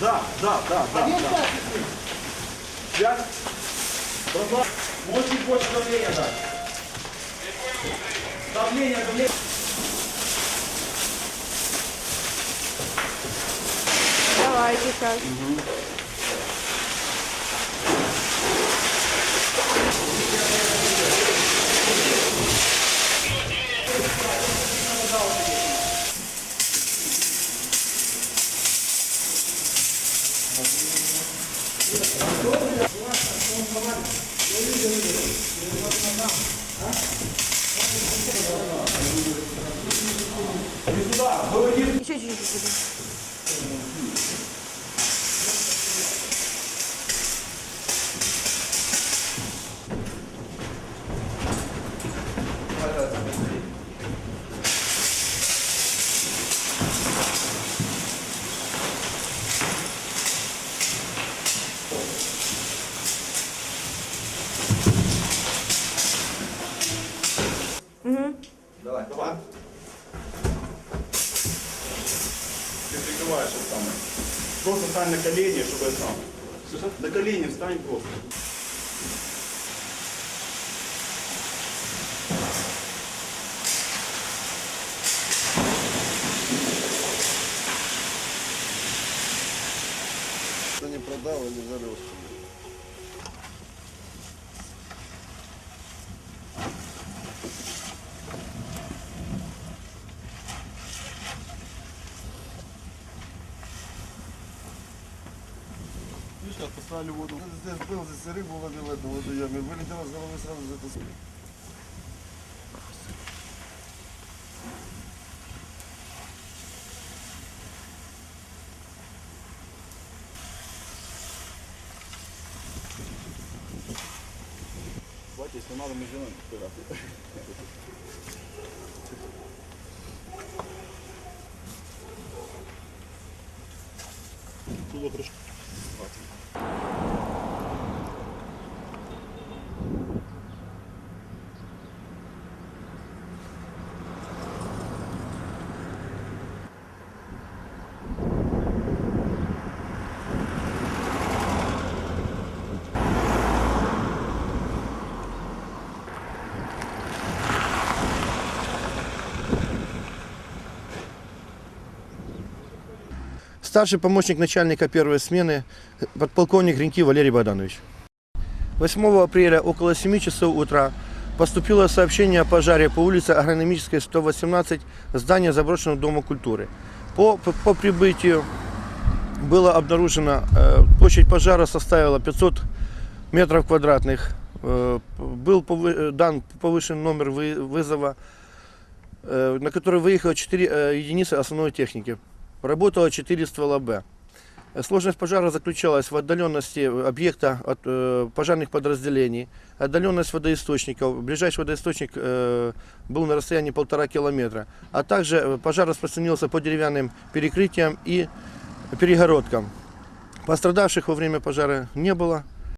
да, да, да, да. да. Связь. Братва, Можешь чуть больше давления дать. Давление, давление. Давайте сейчас. Еще чуть-чуть. Давай, давай. Ты прикрываешь это самое. Просто встань на колени, чтобы это сам. На колени встань просто. Не продал, а не зарос. Поставили воду. Здесь был, здесь рыбу ловил в этом водоеме. Вылетела с головы сразу за это. Батя, если надо, мы сделаем. Туда трошки. Старший помощник начальника первой смены, подполковник Ренки Валерий Богданович. 8 апреля около 7 часов утра поступило сообщение о пожаре по улице Агрономической, 118, здание заброшенного дома культуры. По, по, по прибытию было обнаружено, э, площадь пожара составила 500 метров квадратных. Э, был повы- э, дан повышен номер вы- вызова, э, на который выехало 4 э, единицы основной техники. Работало 4 ствола Б. Сложность пожара заключалась в отдаленности объекта от э, пожарных подразделений, отдаленность водоисточников. Ближайший водоисточник э, был на расстоянии полтора километра. А также э, пожар распространился по деревянным перекрытиям и перегородкам. Пострадавших во время пожара не было.